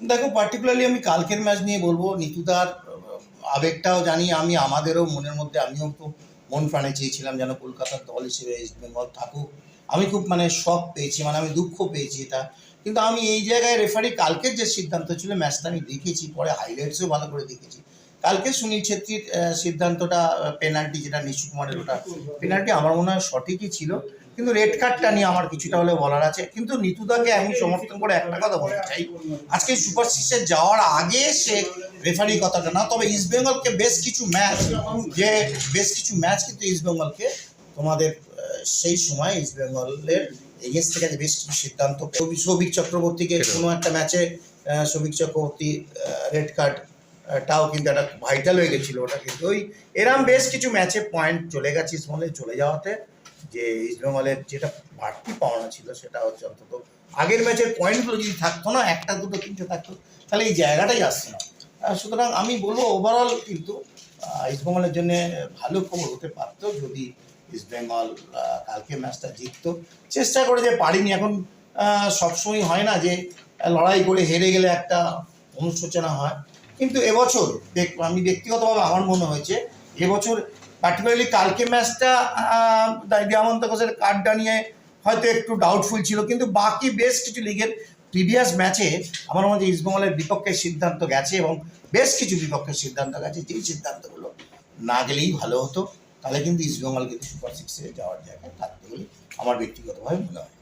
দেখো পার্টিকুলারলি আমি কালকের ম্যাচ নিয়ে বলব, নিতুদার আবেগটাও জানি, আমি আমাদেরও মনের মধ্যে, আমিও তো মন প্রাণে চেয়েছিলাম যেন কলকাতার দল হিসেবে ইস্ট বেঙ্গল থাকুক। আমি খুব মানে শখ পেয়েছি মানে আমি দুঃখ পেয়েছি এটা। কিন্তু আমি এই জায়গায় রেফারি কালকের যে সিদ্ধান্ত ছিল ম্যাচটা আমি দেখেছি, পরে হাইলাইটসও ভালো করে দেখেছি। কালকে সুনীল ছেত্রীর সিদ্ধান্তটা পেনাল্টি যেটা নিশু কুমারের ওটা পেনাল্টি আমার মনে হয় সঠিকই ছিল। কিন্তু রেড কার্ডটা নিয়ে আমার কিছুটা হলে বলার আছে। কিন্তু নিতুদাকে আমি সমর্থন করে একটা কথা বলতে চাই। আজকে সুপার সিক্সে যাওয়ার আগে সে রেফারি কথাটা না তবে ইস্ট বেঙ্গলকে বেশ কিছু ম্যাচ যে বেশ কিছু ম্যাচ কিন্তু ইস্ট বেঙ্গলকে তোমাদের সেই সময় ইস্ট বেঙ্গলের এগেন্স্ট থেকে বেশ কিছু সিদ্ধান্ত সৌভিক চক্রবর্তীকে কোনো একটা ম্যাচে সৌভিক চক্রবর্তী রেড কার্ড টাও কিন্তু একটা ভাইটাল হয়ে গেছিল ওটা কিন্তু। ওই এরম বেশ কিছু ম্যাচে পয়েন্ট চলে গেছে ইস্টবেঙ্গলে চলে যাওয়াতে। যে ইস্টবেঙ্গলের যেটা বাড়তি পাওনা ছিল সেটা হচ্ছে অন্তত আগের ম্যাচের পয়েন্টগুলো যদি থাকতো না, একটা, দুটো, তিনটে থাকতো, তাহলে এই জায়গাটাই আসছে না। সুতরাং আমি বলব ওভারঅল কিন্তু ইস্টবেঙ্গলের জন্য ভালো খবর হতে পারতো যদি ইস্টবেঙ্গল কালকে ম্যাচটা জিততো। চেষ্টা করে যে পারিনি। এখন সবসময় হয় না যে লড়াই করে হেরে গেলে একটা অনুশোচনা হয়। কিন্তু এবছর, দেখ, আমি ব্যক্তিগতভাবে আমার মনে হয়েছে, এবছর পার্টিকুলারলি কালকে ম্যাচটা দিয়ামন্ত ঘোষের কার্ডটা নিয়ে হয়তো একটু ডাউটফুল ছিল, কিন্তু বাকি বেশ কিছু লিগের প্রিভিয়াস ম্যাচে আমার মনে হয় ইস্টবেঙ্গলের বিপক্ষে সিদ্ধান্ত গেছে এবং বেশ কিছু বিপক্ষের সিদ্ধান্ত গেছে, যেই সিদ্ধান্তগুলো না গেলেই ভালো হতো, তাহলে কিন্তু ইস্টবেঙ্গল কিন্তু সুপার সিক্সে যাওয়ার জায়গায় থাকতে বলে আমার ব্যক্তিগতভাবে মনে হয়।